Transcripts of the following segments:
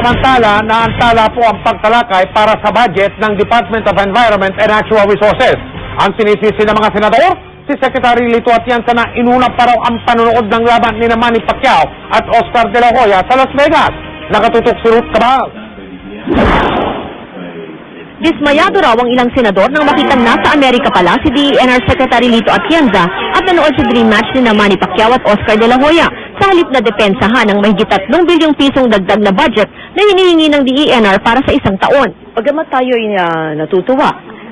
Samantala, naantala po ang pagtalakay para sa budget ng Department of Environment and Natural Resources. Ang sinisisi ng mga senador, si Secretary Lito Atienza na inuna pa raw ang panunood ng laban ni Manny Pacquiao at Oscar De La Hoya sa Las Vegas. Nakatutok si Ruth Cabal. Dismayado raw ang ilang senador nang makitang nasa Amerika pala si DENR Secretary Lito Atienza at nanood sa dream match ni Manny Pacquiao at Oscar De La Hoya sa halip na depensahan ng mahigit 3 bilyong pisong dagdag na budget na hinihingi ng DENR para sa isang taon. Bagamat tayo ay ah, natutuwa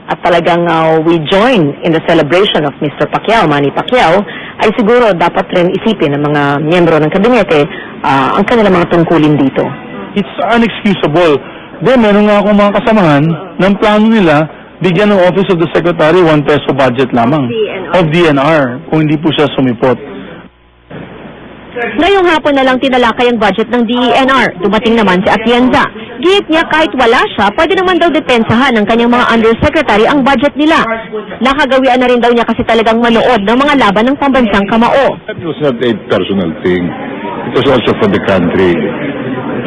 at talagang ah, we join in the celebration of Mr. Pacquiao, Manny Pacquiao, ay siguro dapat rin isipin ng mga miyembro ng kabinete ah, ang kanilang mga tungkulin dito. it's unexcusable. Then, meron nga akong mga kasamahan ng plano nila bigyan ng Office of the Secretary 1 peso budget lamang of DNR kung hindi po siya sumipot. Ngayong hapon na lang tinalakay ang budget ng DENR. Dumating naman si Atienza. Gihit niya kahit wala siya, pwede naman daw depensahan ng kanyang mga undersecretary ang budget nila. Nakagawian na rin daw niya kasi talagang manood ng mga laban ng pambansang kamao. It was not a personal thing. It was also for the country.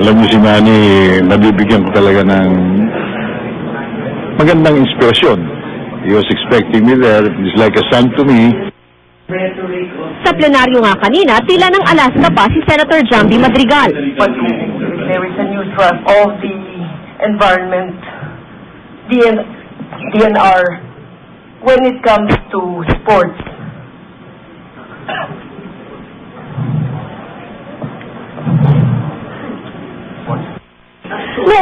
Alam mo si Manny, nabibigyan ko talaga ng magandang inspirasyon. He was expecting me there. He's like a son to me. Sa plenaryo nga kanina, tila ng Alaska pa si Senator Jambi Madrigal. but there is a new thrust of the environment, DN, DNR, when it comes to sports.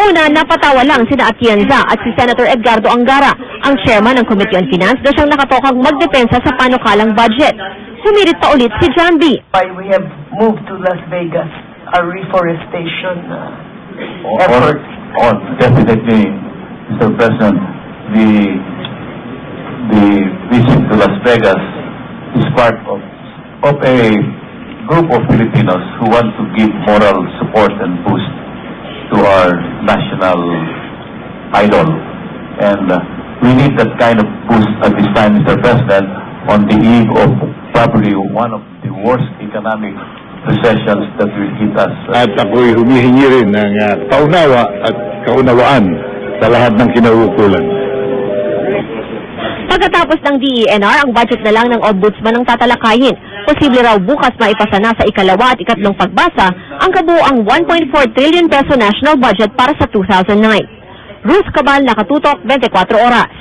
Una, napatawa lang sina Atienza at si Senator Edgardo Angara, ang chairman ng Committee on Finance na siyang nakatokang magdepensa sa panukalang budget. Humirit pa ulit si Jambi. Why we have moved to Las Vegas, a reforestation uh, effort. On, definitely, Mr. President, the, the visit to Las Vegas is part of, of a group of Filipinos who want to give moral support and boost to our national idol. And uh, we need that kind of boost at this time, Mr. President, on the eve of probably one of the worst economic recessions that will hit us. uh, At ako'y humihingi rin ng ah, kaunawa at kaunawaan sa lahat ng kinauukulan. Pagkatapos ng DENR, ang budget na lang ng Ombudsman ang tatalakayin. Posible raw bukas maipasa na sa ikalawa at ikatlong pagbasa ang kabuoang 1.4 trillion peso national budget para sa 2009. Ruth Cabal, Nakatutok, 24 Oras.